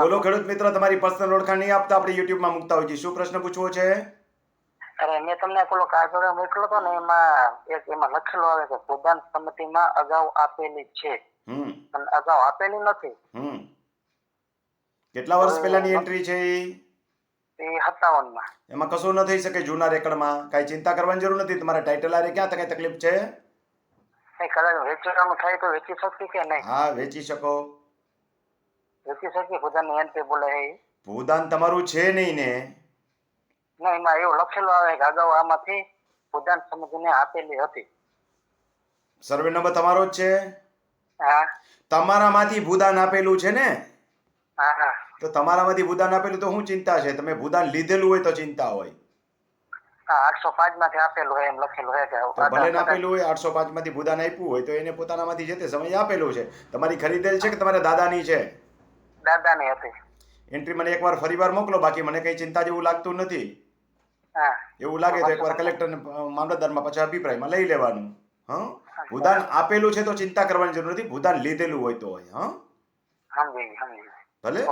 બોલો ખેડૂત મિત્ર તમારી પર્સનલ ઓળખાણ નહીં આપતા આપણે યુટ્યુબમાં મૂકતા હોય છે શું પ્રશ્ન પૂછવો છે? અરે મેં તમને પેલો કાગળ મોકલ્યો હતો ને એમાં એક એમાં લખેલું આવે કે પ્રધાન સમિતિમાં અગાઉ આપેલી છે. પણ અગાઉ આપેલી નથી. કેટલા વર્ષ પહેલાની એન્ટ્રી છે એ? સત્તાવનમાં એમાં કશું ન થઈ શકે જૂના રેકર્ડમાં. કાંઈ ચિંતા કરવાની જરૂર નથી? તમારા ટાઇટલ આરે ક્યાં કઈ તકલીફ છે? કદાચ વેચવાનું થાય તો વેચી શકશે કે નહીં? હા વેચી શકો. વેચી ભૂદાન પોતાની એન્ટ્રી બોલે છે? ઈ. ભૂદાન તમારું છે નહીં ને? ના એમાં એવું લખેલું આવે કે અગાઉ આમાંથી ભૂદાન સમિતિને આપેલી હતી. સર્વે નંબર તમારો જ છે? હા. તમારામાંથી ભૂદાન આપેલું છે ને? હા હા. તો તમારામાંથી ભૂદાન આપેલું તો શું ચિંતા છે? તમે ભૂદાન લીધેલું હોય તો ચિંતા હોય. હા આઠસો પાંચમાંથી આપેલું હોય એમ લખેલું કે ભલે આપેલું. હોય આઠસો પાંચમાંથી ભૂદાન આપ્યું હોય તો એને પોતાનામાંથી જે તે સમય આપેલું છે. તમારી ખરીદેલ છે કે તમારા દાદાની છે? દાદાની હતી. એન્ટ્રી મને એકવાર ફરીવાર મોકલો બાકી મને કઈ ચિંતા જેવું લાગતું નથી. હા. એવું લાગે તો એકવાર કલેક્ટર મામલતદારમાં પછી અભિપ્રાયમાં લઈ લેવાનું. હા? ભૂદાન આપેલું છે તો ચિંતા કરવાની જરૂર નથી ભૂદાન લીધેલું હોય તો હોય હા? ભલે?